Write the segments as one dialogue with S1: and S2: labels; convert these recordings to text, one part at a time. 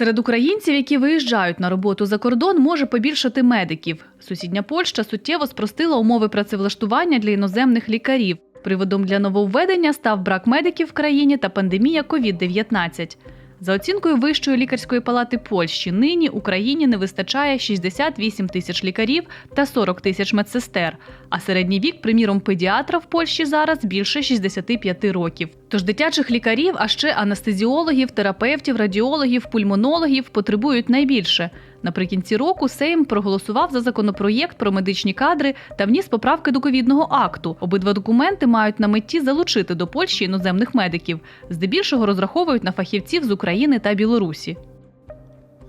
S1: Серед українців, які виїжджають на роботу за кордон, може побільшати медиків. Сусідня Польща суттєво спростила умови працевлаштування для іноземних лікарів. Приводом для нововведення став брак медиків в країні та пандемія COVID-19. За оцінкою Вищої лікарської палати Польщі, нині Україні не вистачає 68 тисяч лікарів та 40 тисяч медсестер. А середній вік, приміром, педіатра в Польщі зараз більше 65 років. Тож дитячих лікарів, а ще анестезіологів, терапевтів, радіологів, пульмонологів потребують найбільше. Наприкінці року Сейм проголосував за законопроєкт про медичні кадри та вніс поправки до ковідного акту. Обидва документи мають на меті залучити до Польщі іноземних медиків. Здебільшого розраховують на фахівців з України та Білорусі.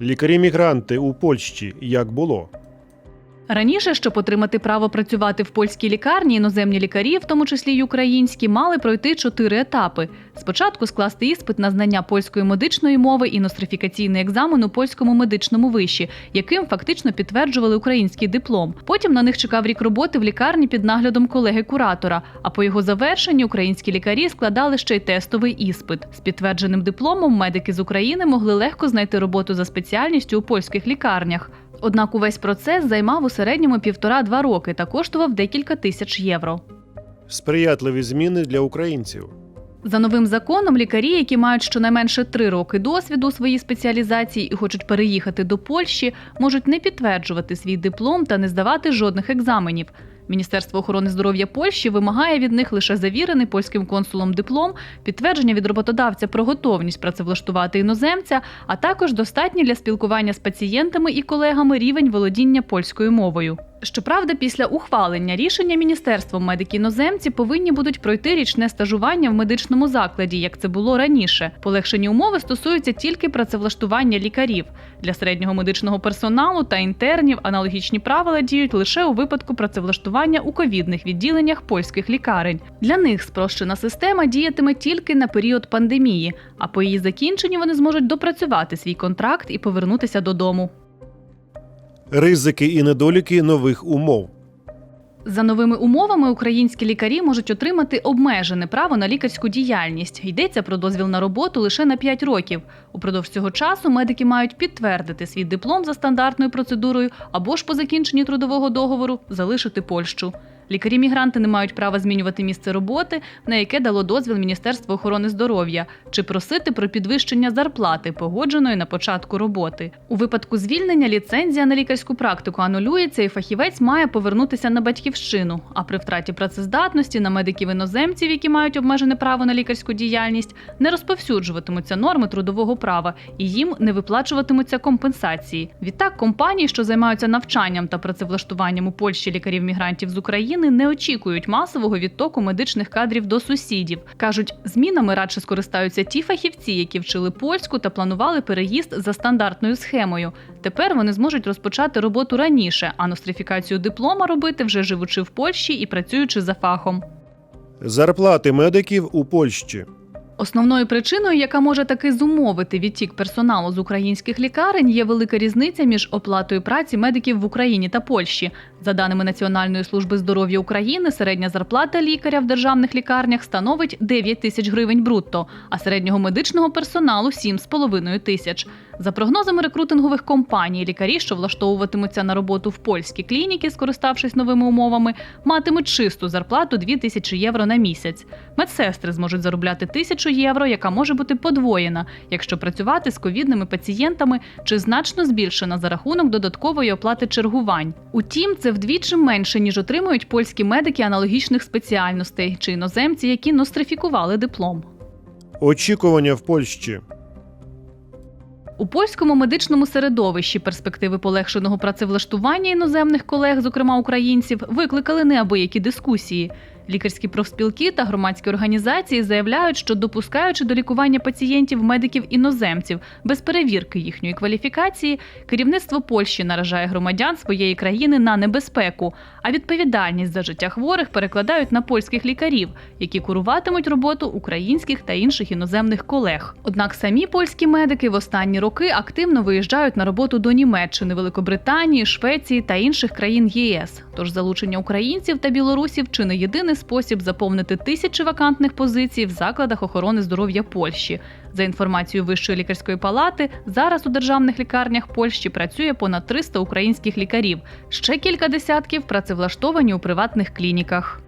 S2: Лікарі-мігранти у Польщі як було?
S1: Раніше, щоб отримати право працювати в польській лікарні, іноземні лікарі, в тому числі й українські, мали пройти чотири етапи. Спочатку скласти іспит на знання польської медичної мови і нострифікаційний екзамен у польському медичному виші, яким фактично підтверджували український диплом. Потім на них чекав рік роботи в лікарні під наглядом колеги-куратора. А по його завершенні українські лікарі складали ще й тестовий іспит. З підтвердженим дипломом медики з України могли легко знайти роботу за спеціальністю у польських лікарнях. Однак увесь процес займав у середньому півтора-два роки та коштував декілька тисяч євро.
S2: Сприятливі зміни для українців.
S1: За новим законом, лікарі, які мають щонайменше три роки досвіду у своїй спеціалізації і хочуть переїхати до Польщі, можуть не підтверджувати свій диплом та не здавати жодних екзаменів. Міністерство охорони здоров'я Польщі вимагає від них лише завірений польським консулом диплом, підтвердження від роботодавця про готовність працевлаштувати іноземця, а також достатній для спілкування з пацієнтами і колегами рівень володіння польською мовою. Щоправда, після ухвалення рішення міністерством медики-іноземці повинні будуть пройти річне стажування в медичному закладі, як це було раніше. Полегшені умови стосуються тільки працевлаштування лікарів. Для середнього медичного персоналу та інтернів аналогічні правила діють лише у випадку працевлаштування у ковідних відділеннях польських лікарень. Для них спрощена система діятиме тільки на період пандемії, а по її закінченні вони зможуть допрацювати свій контракт і повернутися додому.
S2: Ризики і недоліки нових умов.
S1: За новими умовами українські лікарі можуть отримати обмежене право на лікарську діяльність. Йдеться про дозвіл на роботу лише на 5 років. Упродовж цього часу медики мають підтвердити свій диплом за стандартною процедурою або ж по закінченні трудового договору залишити Польщу. Лікарі-мігранти не мають права змінювати місце роботи, на яке дало дозвіл Міністерство охорони здоров'я, чи просити про підвищення зарплати, погодженої на початку роботи. У випадку звільнення ліцензія на лікарську практику анулюється, і фахівець має повернутися на батьківщину. А при втраті працездатності на медиків-іноземців, які мають обмежене право на лікарську діяльність, не розповсюджуватимуться норми трудового права і їм не виплачуватимуться компенсації. Відтак, компанії, що займаються навчанням та працевлаштуванням у Польщі лікарів-мігрантів з України, не очікують масового відтоку медичних кадрів до сусідів. кажуть, змінами радше скористаються ті фахівці, які вчили польську та планували переїзд за стандартною схемою. Тепер вони зможуть розпочати роботу раніше, а нострифікацію диплома робити вже живучи в Польщі і працюючи за фахом.
S2: Зарплати медиків у Польщі.
S1: Основною причиною, яка може таки зумовити відтік персоналу з українських лікарень, є велика різниця між оплатою праці медиків в Україні та Польщі. За даними Національної служби здоров'я України, середня зарплата лікаря в державних лікарнях становить 9 тисяч гривень брутто, а середнього медичного персоналу 7,5 тисяч. За прогнозами рекрутингових компаній, лікарі, що влаштовуватимуться на роботу в польські клініки, скориставшись новими умовами, матимуть чисту зарплату 2 тисячі євро на місяць. Медсестри зможуть заробляти тисячу євро, яка може бути подвоєна, якщо працювати з ковідними пацієнтами чи значно збільшена за рахунок додаткової оплати чергувань. Утім, це вдвічі менше ніж отримують польські медики аналогічних спеціальностей чи іноземці, які нострифікували диплом.
S2: Очікування в Польщі.
S1: У польському медичному середовищі перспективи полегшеного працевлаштування іноземних колег, зокрема українців, викликали неабиякі дискусії. Лікарські профспілки та громадські організації заявляють, що допускаючи до лікування пацієнтів медиків іноземців без перевірки їхньої кваліфікації, керівництво Польщі наражає громадян своєї країни на небезпеку, а відповідальність за життя хворих перекладають на польських лікарів, які куруватимуть роботу українських та інших іноземних колег. Однак самі польські медики в останні роки активно виїжджають на роботу до Німеччини, Великобританії, Швеції та інших країн ЄС. Тож залучення українців та білорусів чи не єдиний спосіб заповнити тисячі вакантних позицій в закладах охорони здоров'я Польщі. За інформацією Вищої лікарської палати, зараз у державних лікарнях Польщі працює понад 300 українських лікарів. Ще кілька десятків працевлаштовані у приватних клініках.